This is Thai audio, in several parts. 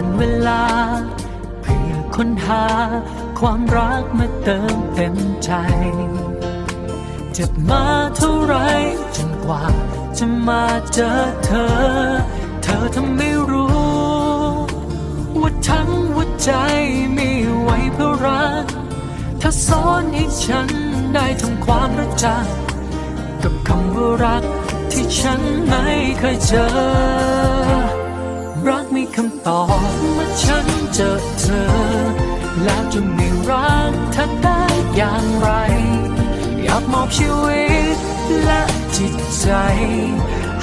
านเวลา เพื่อค้นหา ความรักมาเติมเต็มใจ เจ็บมาเท่าไรจนกว่า จะมาเจอเธอ เธอทำไม่รู้ว่าทั้งหัวใจมีไว้เพื่อรักถ้าสอนให้ฉันได้ทำความรู้จัก กับคำว่ารัก ที่ฉันไม่เคยเจอ รักมีคำตอบเมื่อฉันเจอเธอ แล้วจะไม่รักเธอได้อย่างไร อยากมอบชีวิตและจิตใจ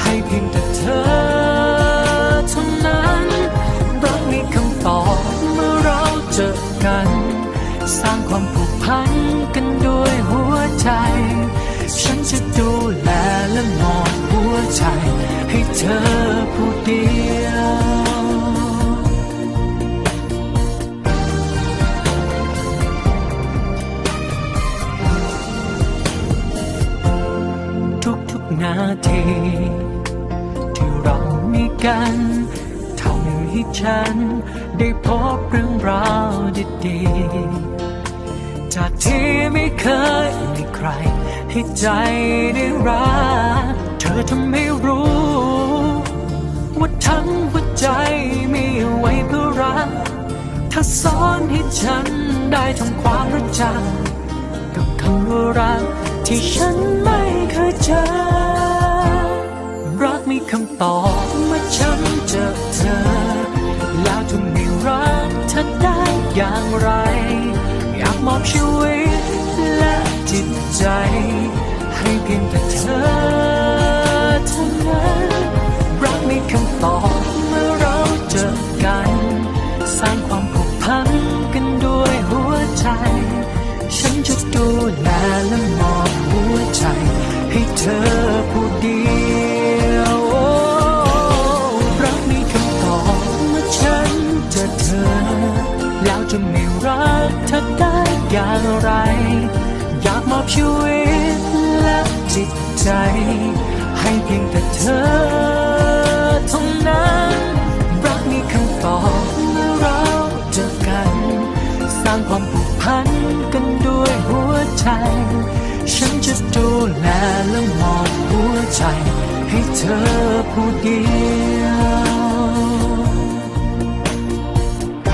ให้เพียงแต่เธอเท่านั้น รักมีคำตอบเมื่อเราเจอกัน สร้างความผูกพันกันด้วยหัวใจ ฉันจะดูแลและมอบหัว ใจให้เธอผู้เดียวทุกๆนาทีที่เรามีกันทำให้ฉัน ได้พบเรื่องราวดีๆจากที่ไม่เคยมีใคร ให้ใจได้รัก อทำให้รู้ ว่าทั้งหัวใจมีไว้เพื่อรักถ้าสอนให้ฉันได้ทำความรู้จัก กับคำว่ารักที่ฉันไม่เคยเจอ รักมีคำตอบเมื่อฉันเจอเธอ แล้วจะม่รักเธอได้อย่างไร อยากมอบชีวิตและจิตใจ ให้เพียงแต่เธอ ท่านั้น รักมีคำตอบเมื่อเราเจอกัน สร้างความผูกพันกันด้วยหัวใจ ฉันจะดูแลและมอบหัวใจ ให้เธอผู้เดียวรักมีคำตอบเมื่อฉันเจอเธอ แล้วจะไม่รักเธอได้อย่างไร อยากมอบชีวิต กันด้วยหัวใจ ฉันจะดูแลและมอบหัวใจ ให้เธอผู้เดียว